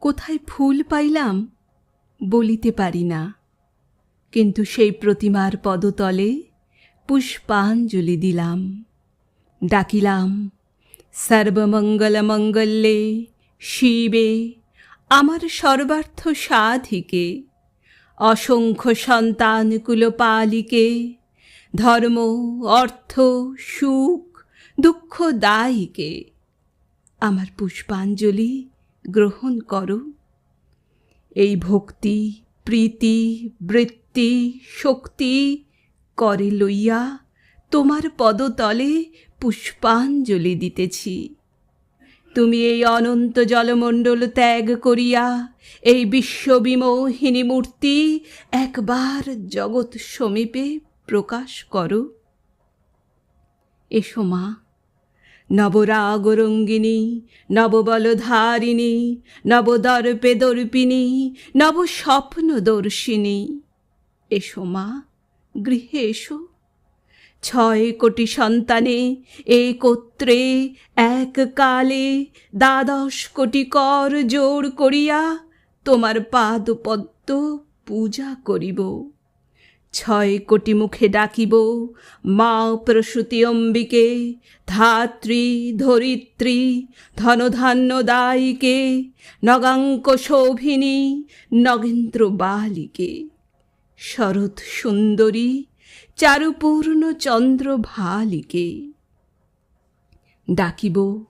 কোথায় ফুল পাইলাম বলিতে পারি না। কিন্তু সেই প্রতিমার পদতলে পুষ্পাঞ্জলি দিলাম। ডাকিলাম সর্বমঙ্গলমঙ্গলে শিবে, আমার সর্বার্থ সাধিকে, অসংখ্য সন্তানকুল পালিকে ধর্ম, অর্থ, সুখ, দুঃখ দায়ীকে, আমার পুষ্পাঞ্জলি গ্রহণ করো। এই ভক্তি, প্রীতি, বৃত্তি, শক্তি করে লইয়া তোমার পদতলে পুষ্পাঞ্জলি দিতেছি। তুমি এই অনন্ত জলমণ্ডল ত্যাগ করিয়া এই বিশ্ববিমোহিনী মূর্তি একবার জগৎ সমীপে প্রকাশ করো। এসো মা। নবরাগরঙ্গিনী, নববলধারিণী নবদর্পে দর্পিনী নব স্বপ্নদর্শিনী এসো মা, গৃহে এসো। ছয় কোটি সন্তানে একত্রে, এক কালে দ্বাদশ কোটি কর জোর করিয়া তোমার পাদপদ্ম পূজা করিব। ছয় কোটি মুখে ডাকিব মা প্রসূতি অম্বিকে ধাত্রী, ধরিত্রী, ধনধান্য দায়িকে, নগাঙ্ক শোভিনী, নগেন্দ্র বালিকে। শরৎ সুন্দরী, চারুপূর্ণ চন্দ্র ভালিকে। ডাকিব,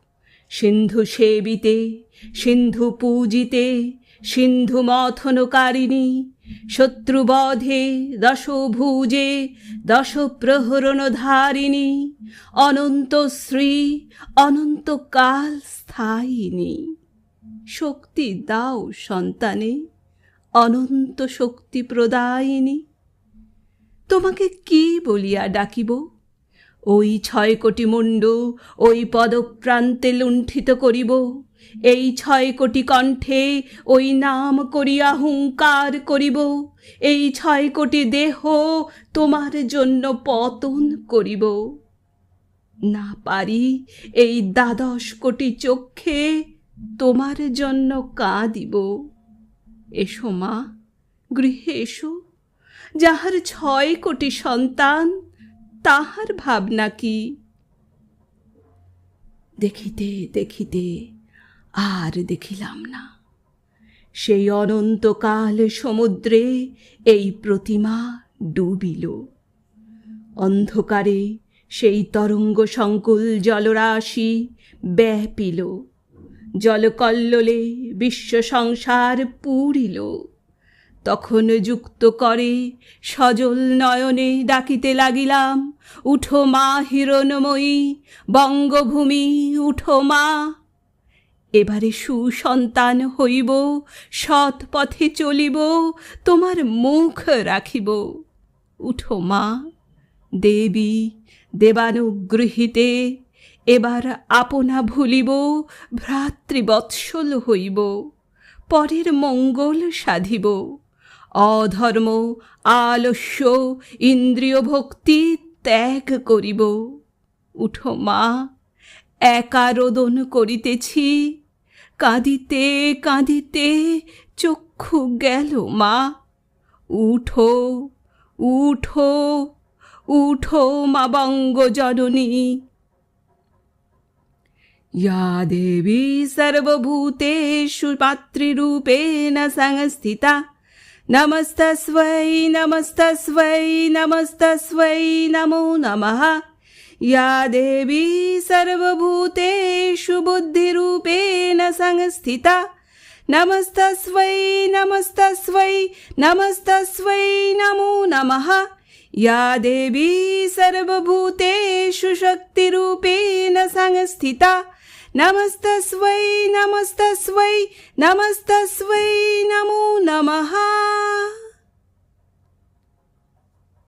সিন্ধু সেবিতে, সিন্ধু পূজিতে, সিন্ধু মথনকারিণী শত্রুবধে দশভুজে দশপ্রহরণধারিণী অনন্ত শ্রী অনন্তকাল স্থায়িনী। শক্তি দাও সন্তানে অনন্ত শক্তি প্রদায়িনী। তোমাকে কি বলিয়া ডাকিব? ওই ছয় কোটি মুন্ডু ওই পদপ্রান্তে লুণ্ঠিত করিব। এই ছয় কোটি কণ্ঠে ওই নাম করিয়া হুঙ্কার করিব। এই ছয় কোটি দেহ তোমার জন্য পতন করিব। না পারি এই দ্বাদশ কোটি চক্ষে তোমার জন্য কাঁদিব। এসো মা, গৃহে এসো। যাহার ছয় কোটি সন্তান তাহার ভাবনা কি? দেখিতে দেখিতে আর দেখিলাম না। সেই অনন্তকাল সমুদ্রে এই প্রতিমা ডুবিল। অন্ধকারে সেই তরঙ্গ সংকুল জলরাশি ব্যাপিল। জলকল্লোলে বিশ্ব সংসার পুরিল তখন যুক্ত করে সজল নয়নে ডাকিতে লাগিলাম, উঠো মা হিরণময়ী, বঙ্গভূমি, উঠো মা। এবারে সুসন্তান হইব, সৎ পথে চলিব, তোমার মুখ রাখিব। উঠো মা, দেবী, দেবানুগৃহীতে এবার আপনা ভুলিব, ভ্রাতৃবৎসল হইব, পরের মঙ্গল সাধিব। অধর্ম আলস্য ইন্দ্রিয় ভক্তি ত্যাগ করিব উঠো মা একা রোদন করিতেছি কাঁদিতে কাঁদিতে চক্ষু গেল মা উঠো উঠো উঠো মা বঙ্গ জননী या देवी सर्वभूतेषु मातृरूपेण संस्थिता नमस्तस्वै नमस्तस्वै नमस्तस्वै नमो नमः। या देवी सर्वभूतेषु बुद्धिरूपेण संस्थिता। नमस्तस्वै नमस्तस्वै नमस्तस्वै नमो नमः। या देवी सर्वभूतेषु शक्तिरूपेण संस्थिता नमस्तस्वै नमस्तस्वै नमस्तस्वै नमो नमः।